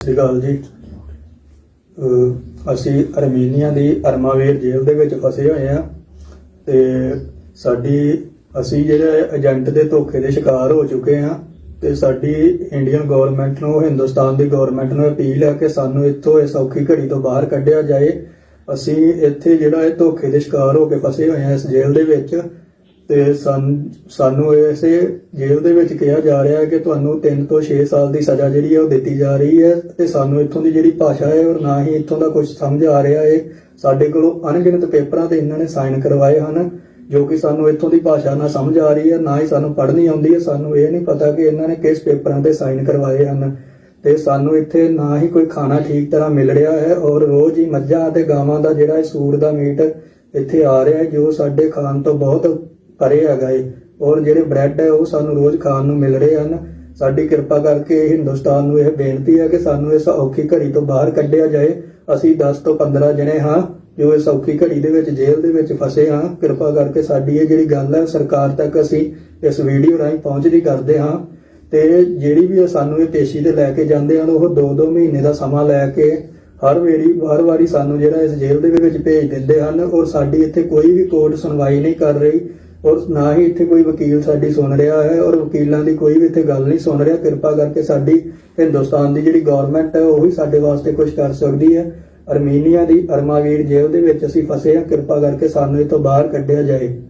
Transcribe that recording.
ਸਤਿ ਸ਼੍ਰੀ ਅਕਾਲ ਜੀ। ਅਸੀਂ ਅਰਮੀਨੀਆ ਦੀ ਅਰਮਾਵੇਰ ਜੇਲ੍ਹ ਦੇ ਵਿੱਚ ਫਸੇ ਹੋਏ ਆ ਤੇ ਸਾਡੀ ਅਸੀਂ ਜਿਹੜੇ ਏਜੰਟ ਦੇ ਧੋਖੇ ਦੇ ਸ਼ਿਕਾਰ ਹੋ ਚੁੱਕੇ ਆ ਤੇ ਸਾਡੀ ਇੰਡੀਅਨ ਗਵਰਨਮੈਂਟ ਨੂੰ, ਹਿੰਦੁਸਤਾਨ ਦੀ ਗਵਰਨਮੈਂਟ ਨੂੰ ਅਪੀਲ ਹੈ ਕਿ ਸਾਨੂੰ ਇੱਥੋਂ ਇਸ ਔਖੀ ਘੜੀ ਤੋਂ ਬਾਹਰ ਕੱਢਿਆ ਜਾਏ। ਅਸੀਂ ਇੱਥੇ ਜਿਹੜਾ ਇਹ ਧੋਖੇ ਦੇ ਸ਼ਿਕਾਰ ਹੋ ਕੇ ਫਸੇ ਹੋਏ ਆ ਇਸ ਜੇਲ੍ਹ ਦੇ ਵਿੱਚ ਤੇ ਸਾਨ- ਸਾਨੂੰ ਇਸੇ ਜੇਲ੍ਹ ਦੇ ਵਿੱਚ ਕਿਹਾ ਜਾ ਰਿਹਾ ਹੈ ਕਿ ਤੁਹਾਨੂੰ 3 ਤੋਂ 6 ਸਾਲ ਦੀ ਸਜ਼ਾ ਜਿਹੜੀ ਹੈ ਉਹ ਦਿੱਤੀ ਜਾ ਰਹੀ ਹੈ ਤੇ ਸਾਨੂੰ ਇੱਥੋਂ ਦੀ ਜਿਹੜੀ ਭਾਸ਼ਾ ਹੈ ਔਰ ਨਾ ਹੀ ਇੱਥੋਂ ਦਾ ਕੁਝ ਸਮਝ ਆ ਰਿਹਾ ਹੈ। ਸਾਡੇ ਕੋਲੋਂ ਅਣਗਿਣਤ ਪੇਪਰਾਂ ਤੇ ਇਹਨਾਂ ਨੇ ਸਾਈਨ ਕਰਵਾਏ ਹਨ, ਜੋ ਕਿ ਸਾਨੂੰ ਇੱਥੋਂ ਦੀ ਭਾਸ਼ਾ ਨਾ ਸਮਝ ਆ ਰਹੀ ਹੈ, ਨਾ ਹੀ ਸਾਨੂੰ ਪੜ੍ਹਨੀ ਆਉਂਦੀ ਹੈ। ਸਾਨੂੰ ਇਹ ਨਹੀਂ ਪਤਾ ਕਿ ਇਹਨਾਂ ਨੇ ਕਿਸ ਪੇਪਰਾਂ ਤੇ ਸਾਈਨ ਕਰਵਾਏ ਹਨ ਤੇ ਸਾਨੂੰ ਇੱਥੇ ਨਾ ਹੀ ਕੋਈ ਖਾਣਾ ਠੀਕ ਤਰ੍ਹਾਂ ਮਿਲ ਰਿਹਾ ਹੈ ਔਰ ਰੋਜ਼ ਹੀ ਮੱਝਾਂ ਅਤੇ ਗਾਵਾਂ ਦਾ ਜਿਹੜਾ ਇਹ ਸੂਰ ਦਾ ਮੀਟ ਇੱਥੇ ਆ ਰਿਹਾ ਹੈ, ਜੋ ਸਾਡੇ ਖਾਣ ਤੋਂ ਬਹੁਤ ਪਰੇ ਹੈਗਾ ਏ। ਔਰ ਜਿਹੜੇ ਬ੍ਰੈਡ ਹੈ, ਉਹ ਸਾਨੂੰ ਰੋਜ਼ ਖਾਣ ਨੂੰ ਮਿਲ ਰਹੇ ਹਨ। ਸਾਡੀ ਕਿਰਪਾ ਕਰਕੇ ਹਿੰਦੁਸਤਾਨ ਨੂੰ ਇਹ ਬੇਨਤੀ ਹੈ ਕਿ ਸਾਨੂੰ ਇਸ ਔਖੀ ਘੜੀ ਤੋਂ ਬਾਹਰ ਕੱਢਿਆ ਜਾਏ। ਅਸੀਂ 10 ਤੋਂ 15 ਜਣੇ ਹਾਂ, ਜੋ ਇਸ ਔਖੀ ਘੜੀ ਦੇ ਵਿੱਚ ਜੇਲ੍ਹ ਦੇ ਵਿੱਚ ਫਸੇ ਹਾਂ। ਕਿਰਪਾ ਕਰਕੇ ਸਾਡੀ ਇਹ ਜਿਹੜੀ ਗੱਲ ਹੈ, ਸਰਕਾਰ ਤੱਕ ਅਸੀਂ ਇਸ ਵੀਡੀਓ ਰਾਹੀਂ ਪਹੁੰਚਦੀ ਕਰਦੇ ਹਾਂ। ਤੇ ਜਿਹੜੀ ਵੀ ਸਾਨੂੰ ਇਹ ਪੇਸ਼ੀ ਤੇ ਲੈ ਕੇ ਜਾਂਦੇ ਹਨ, ਉਹ 2-2 ਮਹੀਨੇ ਦਾ ਸਮਾਂ ਲੈ ਕੇ ਹਰ ਵਾਰੀ ਹਰ ਵਾਰੀ ਸਾਨੂੰ ਜਿਹੜਾ ਇਸ ਜੇਲ੍ਹ ਦੇ ਵਿੱਚ ਭੇਜ ਦਿੰਦੇ ਹਨ। ਔਰ ਸਾਡੀ ਇੱਥੇ ਕੋਈ ਵੀ ਕੋਰਟ ਸੁਣਵਾਈ ਨਹੀਂ ਕਰ ਰਹੀ। ਔਰ ਨਾ ਹੀ ਇੱਥੇ ਕੋਈ ਵਕੀਲ ਸਾਡੀ ਸੁਣ ਰਿਹਾ ਹੈ ਔਰ ਵਕੀਲਾਂ ਦੀ ਕੋਈ ਵੀ ਇੱਥੇ ਗੱਲ ਨਹੀਂ ਸੁਣ ਰਿਹਾ। ਕਿਰਪਾ ਕਰਕੇ ਸਾਡੀ ਹਿੰਦੁਸਤਾਨ ਦੀ ਜਿਹੜੀ ਗਵਰਨਮੈਂਟ ਹੈ, ਉਹ ਹੀ ਸਾਡੇ ਵਾਸਤੇ ਕੁਝ ਕਰ ਸਕਦੀ ਹੈ। ਅਰਮੀਨੀਆ ਦੀ ਅਰਮਾਵੀਰ ਜੇਲ੍ਹ ਦੇ ਵਿੱਚ ਅਸੀਂ ਫਸੇ ਹਾਂ। ਕਿਰਪਾ ਕਰਕੇ ਸਾਨੂੰ ਇਹ ਬਾਹਰ ਕੱਢਿਆ ਜਾਏ।